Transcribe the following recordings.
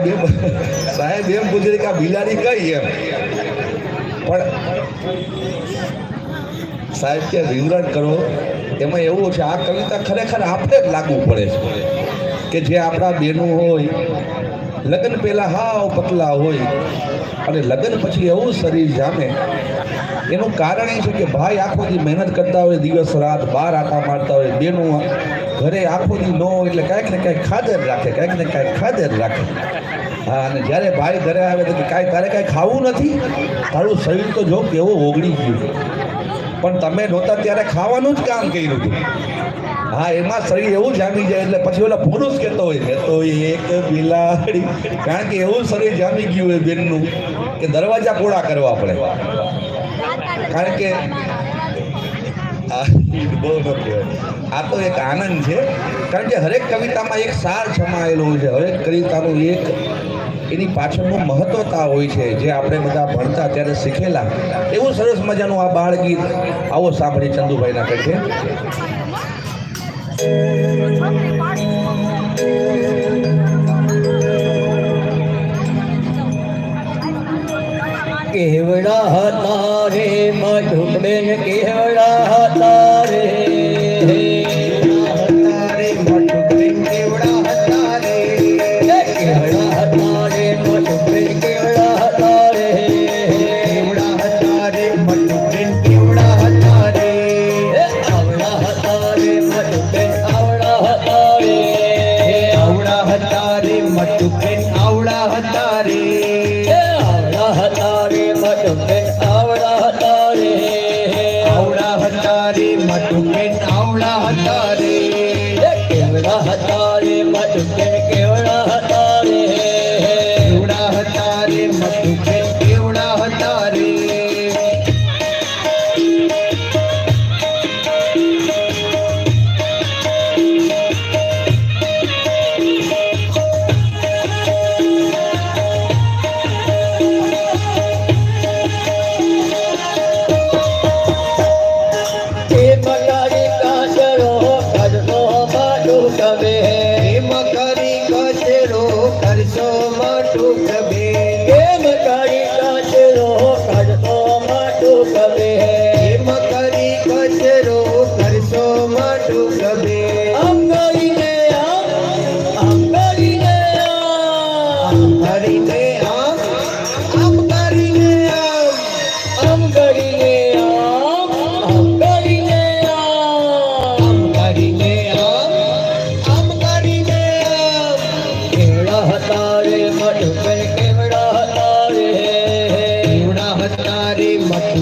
સાહેબ એમ સાહેબ એમ પૂછે કે આ બિલાડી કઈ એમ? પણ સાહેબ કે વિવરણ કરો. એમાં એવું છે, આ કવિતા ખરેખર આપણે જ લાગુ પડે છે. કે જે આપણા બહેનો હોય, લગ્ન પહેલાં હાવ પતલા હોય, અને લગ્ન પછી એવું શરીર જામે, એનું કારણ એ છે કે ભાઈ આખો મહેનત કરતા હોય, દિવસ રાત બાર આખા મારતા હોય, બેનો ઘરે આખો દી ન એટલે કાંઈક ને કાંઈક ખાધર રાખે, કાંઈક ને કાંઈક ખાધર રાખે. હા, અને જ્યારે ભાઈ ઘરે આવે તો કાંઈ તારે કાંઈ ખાવું નથી? તારું શરીર તો જો કેવો ઓગળી ગયું પણ તમે નહોતા ત્યારે ખાવાનું જ કામ કર્યું હતું. હા, એમાં શરીર એવું જામી જાય એટલે પછી ઓલા પુરુષ કહેતો હોય મેં તો એક બિલાડી. કારણ કે એવું શરીર જામી ગયું હોય બેનનું, કે દરવાજા પોળા કરવા પડે. કારણ કે બહુ ન કહેવાય. આ તો એક આનંદ છે. કારણ કે હરેક કવિતામાં એક સાર સમાયેલો છે. હરેક કવિતાનું એક એની પાછળનું મહત્વતા હોય છે. જે આપણે બધા ભણતા ત્યારે શીખેલા. એવું સરસ મજાનું આ બાળગીત. આવો સાંભળી ચંદુભાઈના કંઠે. કેવડા હતા રે મધુબેન, કેવડા હતા Mati Mati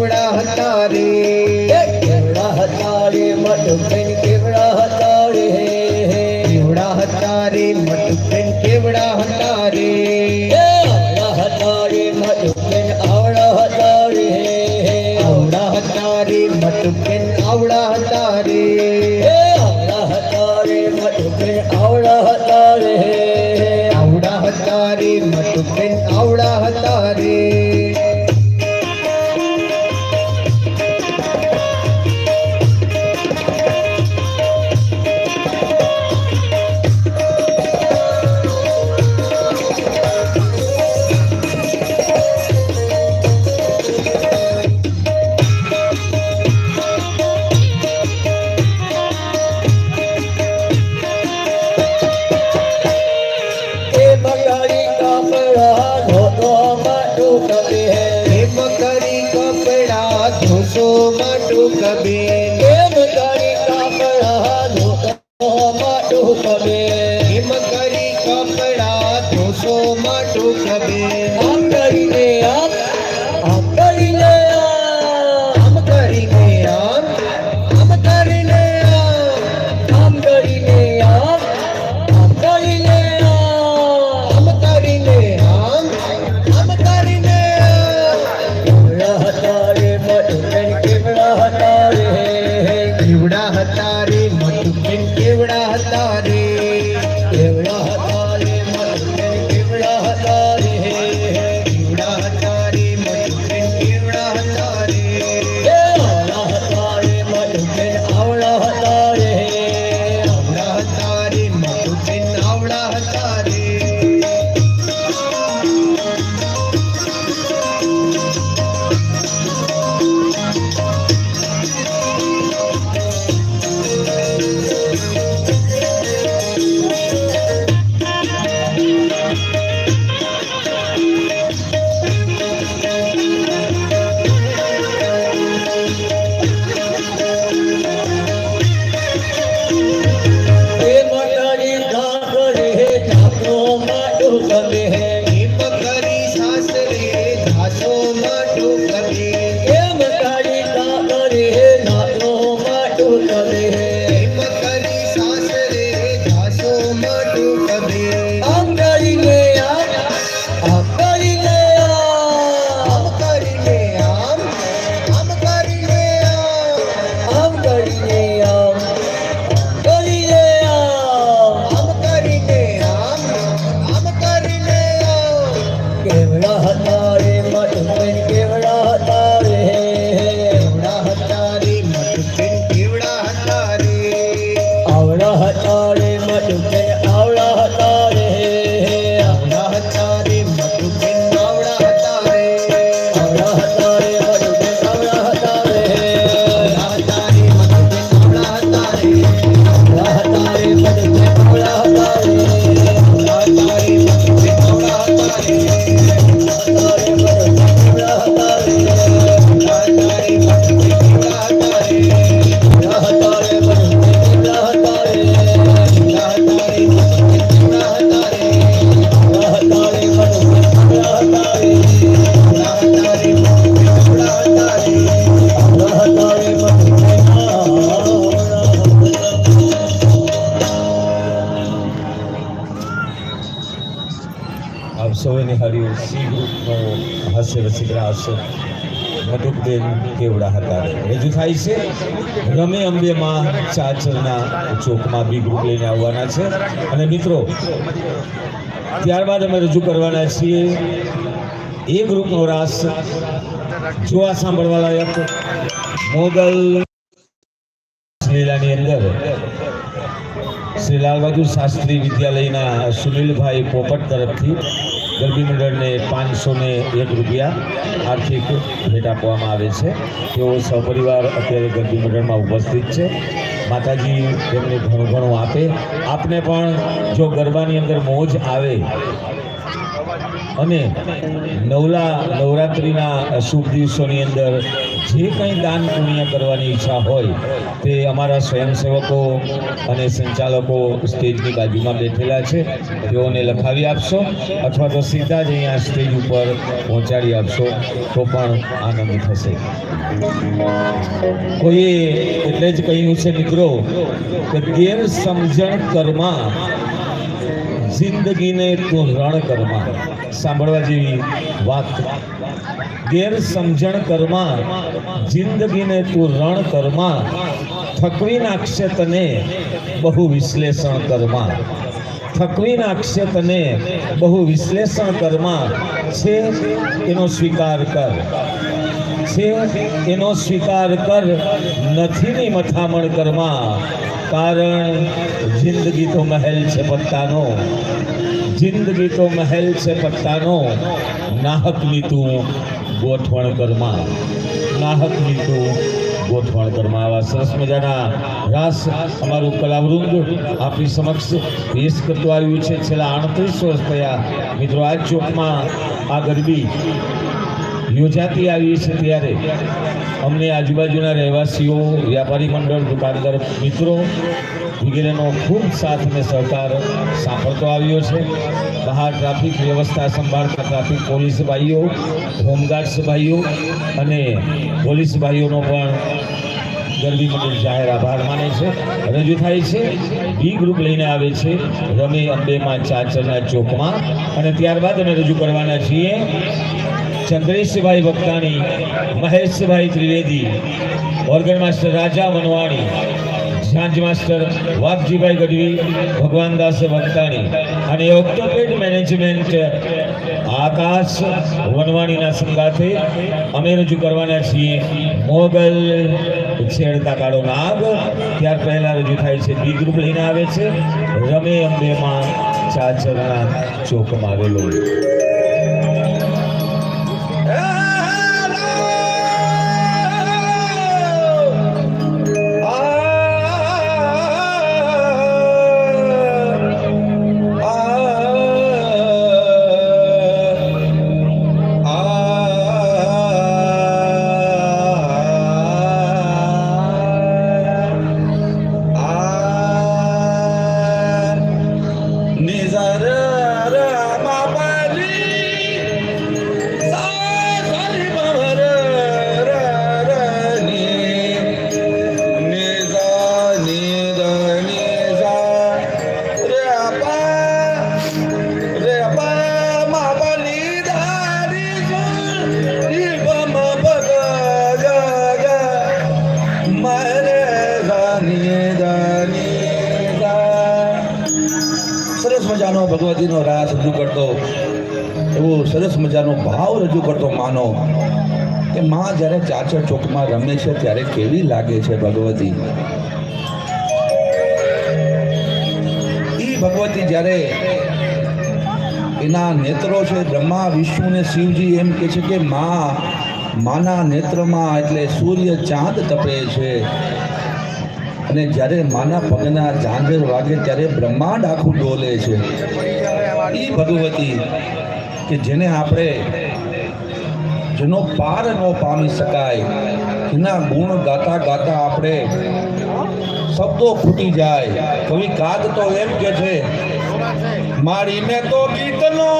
કેવડા હતા રે? કેવડા હતા રે? મટુબેન કેવડા હતા રે? કેવડા હતા રે? મટુબેન કેવડા હતા चाहता કચ્છના ચોકમાં બી ગ્રુપ લઈને આવવાના છે. અને મિત્રો, ત્યારબાદ અમે રજૂ કરવાના છીએ એ ગ્રુપનો રાસ જોવા સાંભળવા લાયક મોગલ લીલાની અંદર શ્રી લાલ શાસ્ત્રી વિદ્યાલયના સુનિલભાઈ પોપટ તરફથી ગરબી મંડળને પાંચસો ને એક રૂપિયા આર્થિક ભેટ આપવામાં આવે છે. તેઓ સહપરિવાર અત્યારે ગરબી મંડળમાં ઉપસ્થિત છે. માતાજી તેમને ઘણું ઘણું આપે. આપને પણ જો ગરબાની અંદર મોજ આવે અને નવલા નવરાત્રિના શુભ દિવસોની અંદર જે કંઈ દાન પુણ્ય કરવાની ઈચ્છા હોય, તે અમારા સ્વયંસેવકો અને સંચાલકો સ્ટેજની બાજુમાં બેઠેલા છે. તેઓને લખાવી આપશો અથવા તો સીધા જ અહીંયા સ્ટેજ ઉપર પહોંચાડી આપશો, તો પણ આનંદ થશે. કોઈએ એટલે જ કહ્યું છે મિત્રો કે ગેરસમજણ કરમાં, જિંદગીને તો રણ કરમાં. સાંભળવા જેવી વાત ગેર સમજણ કરમાં જિંદગીને તું રણ કરમાં થકવી નાખશે તને બહુ વિશ્લેષણ કરમાં થકવી નાખશે તને બહુ વિશ્લેષણ કરમાં છે એનો સ્વીકાર કર. છે એનો સ્વીકાર કર નથી ની મથામણ કરમાં કારણ જિંદગી તો મહેલ છે પત્તાનો. જિંદગી તો મહેલ છે પત્તાનો. નાહકની તું ગોઠવણ કરમાં નાહક મિત્રો ગોઠવણ કરમાં આવા સરસ મજાના રાસ અમારું કલાવૃંદ આપણી સમક્ષ પેશ કરતું આવ્યું છે. છેલ્લા આડત્રીસ વર્ષ થયા મિત્રો, આ ચોકમાં આ ગરબી યોજાતી આવી છે ત્યારે અમને આજુબાજુના રહેવાસીઓ, વ્યાપારી મંડળ, દુકાનદાર મિત્રો વગેરેનો ખૂબ સાથ અને સહકાર સાંભળતો આવ્યો છે. બહાર ટ્રાફિક વ્યવસ્થા સંભાળતા ટ્રાફિક પોલીસ ભાઈઓ હોમગાર્ડ્સ ભાઈઓ અને પોલીસ ભાઈઓનો પણ ગરબી મંડળ જાહેર આભાર માને છે. રજૂ થાય છે બી ગ્રુપ લઈને આવે છે, રમે અંબેમાં ચાચરના ચોકમાં અને ત્યારબાદ અમે રજૂ કરવાના છીએ. ચંદ્રેશભાઈ વક્તાણી, મહેશભાઈ ત્રિવેદી, ઓર્ગન માસ્ટર રાજા વનવાણી ઝાંઝ માસ્ટર વાઘજીભાઈ ગઢવી ભગવાનદાસ વક્તાણી અને ઓક્ટોપેડ મેનેજમેન્ટ આકાશ વનવાણીના સંગાથે અમે રજૂ કરવાના છીએ. મોગલ છેડતા કાળો નાગ, ત્યાર પહેલા રજૂ થાય છે. બી ગ્રુપ લઈને આવે છે. રમે અંબેમાં ચાચરના ચોકમાં આવેલો. જ્યારે ચોકમાં રમે છે ત્યારે કેવી લાગે છે ભગવતી? એ ભગવતી જ્યારે એના નેત્રો છે, બ્રહ્મા, વિષ્ણુ ને શિવજી એમ કે છે કે મા, માના નેત્રમાં એટલે સૂર્ય ચાંદ તપે છે. અને જ્યારે માના પગના ઝાંઝર વાગે ત્યારે બ્રહ્માંડ આખું ડોલે છે. એ ભગવતી કે જેને આપણે જેનો પાર ન પામી શકાય, એના ગુણ ગાતા ગાતા આપણે શબ્દો ખૂટી જાય. કવિ કાગ તો એમ કે છે મારી મેં તો ગીતનો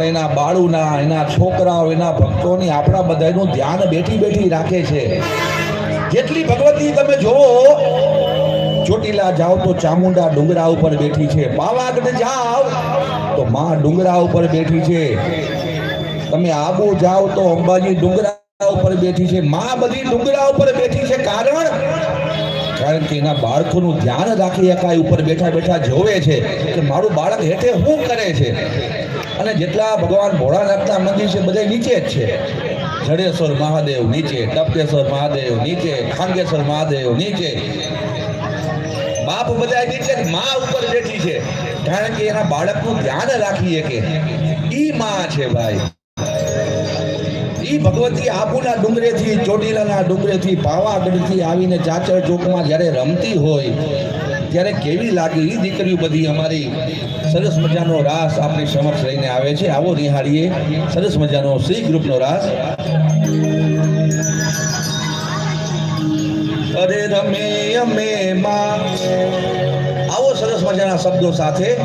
પણ એના બાળુના, એના છોકરાઓ, એના ભક્તોની આપણા બધાનું ધ્યાન બેઠી બેઠી રાખે છે. જેટલી ભગવતી તમે જોવો, ચોટીલા જાઓ તો ચામુંડા ડુંગરા ઉપર બેઠી છે. પાવાગઢ જાઓ તો માં ડુંગરા ઉપર બેઠી છે. તમે આબુ જાઓ તો અંબાજી ડુંગરા ઉપર બેઠી છે. માં બધી ડુંગરા ઉપર બેઠી છે કારણ કારણ કે એના બાળકોનું ધ્યાન રાખી શકાય ઉપર બેઠા બેઠા જોવે છે કે મારું બાળક હેઠે શું કરે છે. અને જેટલા ભગવાન ભોળાનાથના મંદિર છે બધા નીચે જ છે. જડેશ્વર મહાદેવ નીચે, ટપકેશ્વર મહાદેવ નીચે, ખાંગેશ્વર મહાદેવ નીચે. બાપ બધા નીચે માં ઉપર બેઠી છે, કારણ કે એના બાળકનું ધ્યાન રાખીએ કે ઈ મા છે ભાઈ. ઈ ભગવતી આબુના ડુંગરેથી, ચોટીલાના ડુંગરેથી, પાવાગઢથી આવીને ચાચર ચોકમાં જ્યારે રમતી હોય, ત્યારે કેવી લાગે એ દીકરીઓ બધી અમારી? સરસ મજાનો રાસ આપણી સમક્ષ લઈને આવે છે. આવો નિહાળીએ. સરસ મજાનો શ્રી ગ્રુપનો રાસ. અરે રમે, અમે, માં. આવો સરસ મજાના શબ્દો સાથે.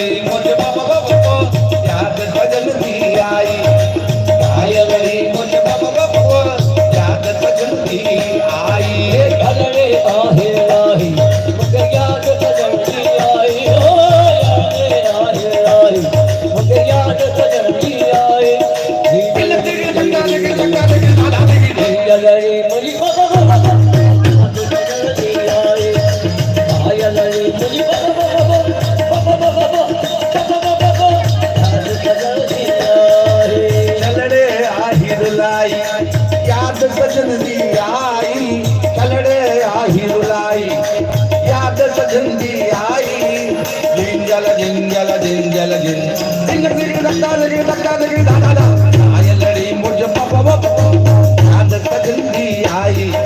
मोठे बाबा बाबा त्यात बदलती आई. जल्दी आई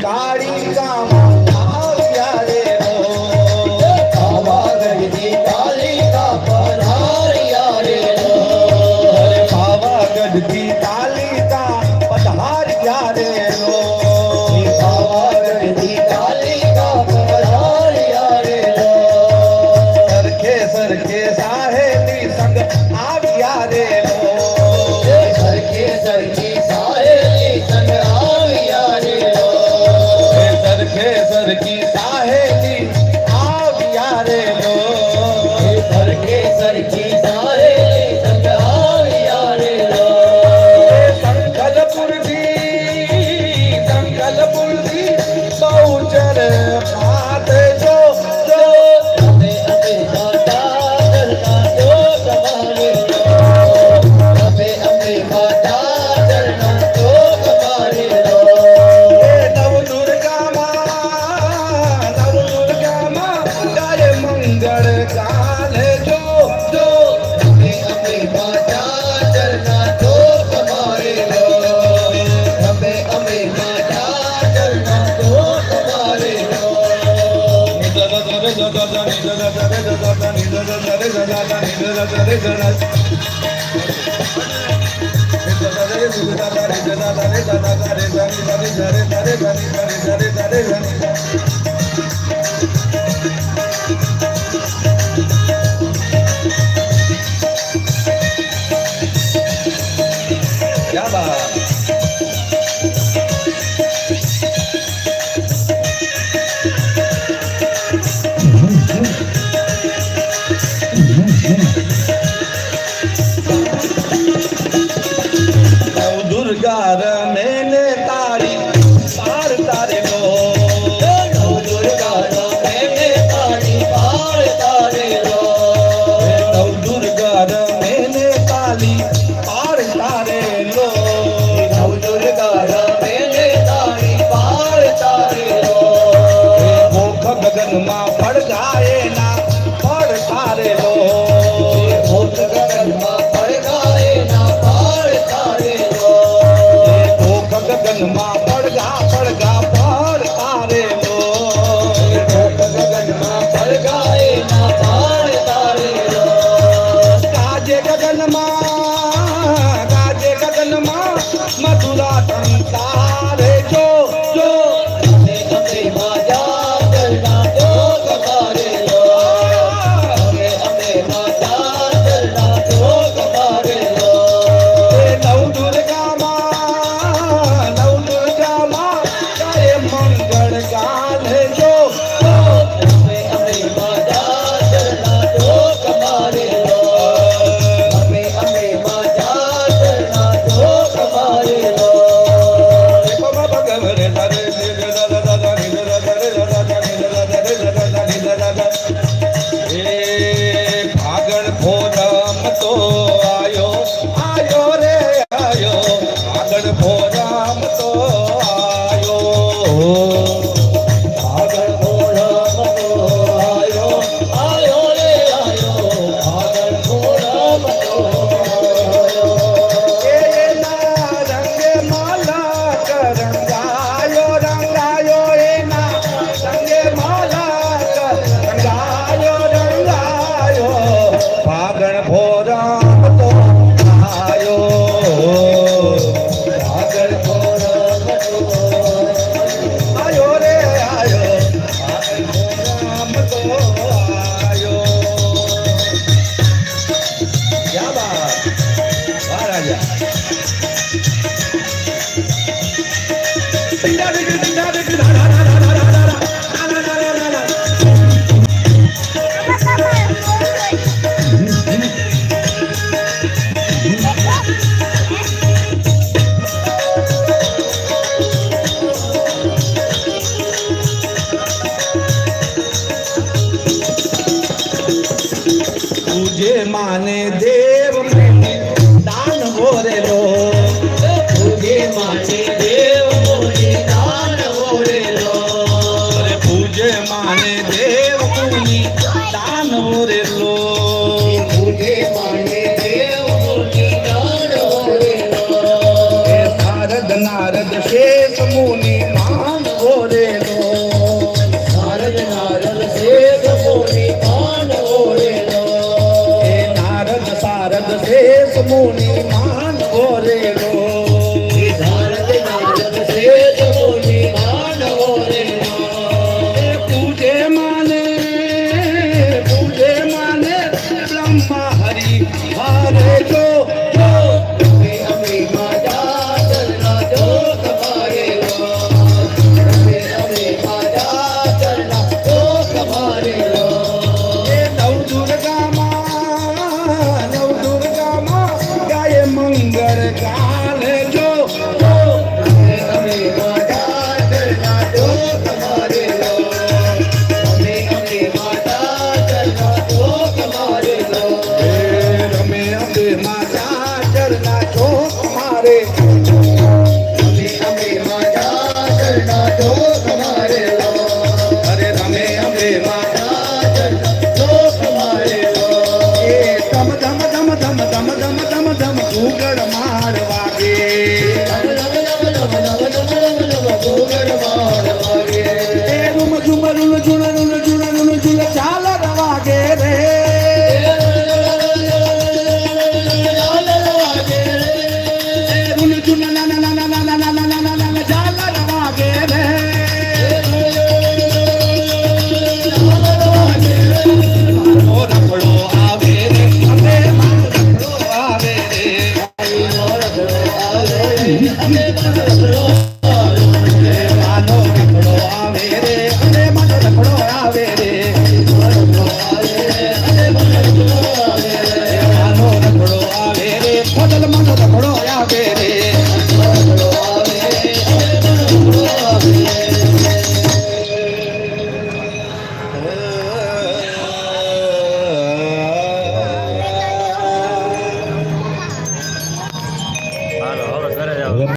God রে রে রে রে রে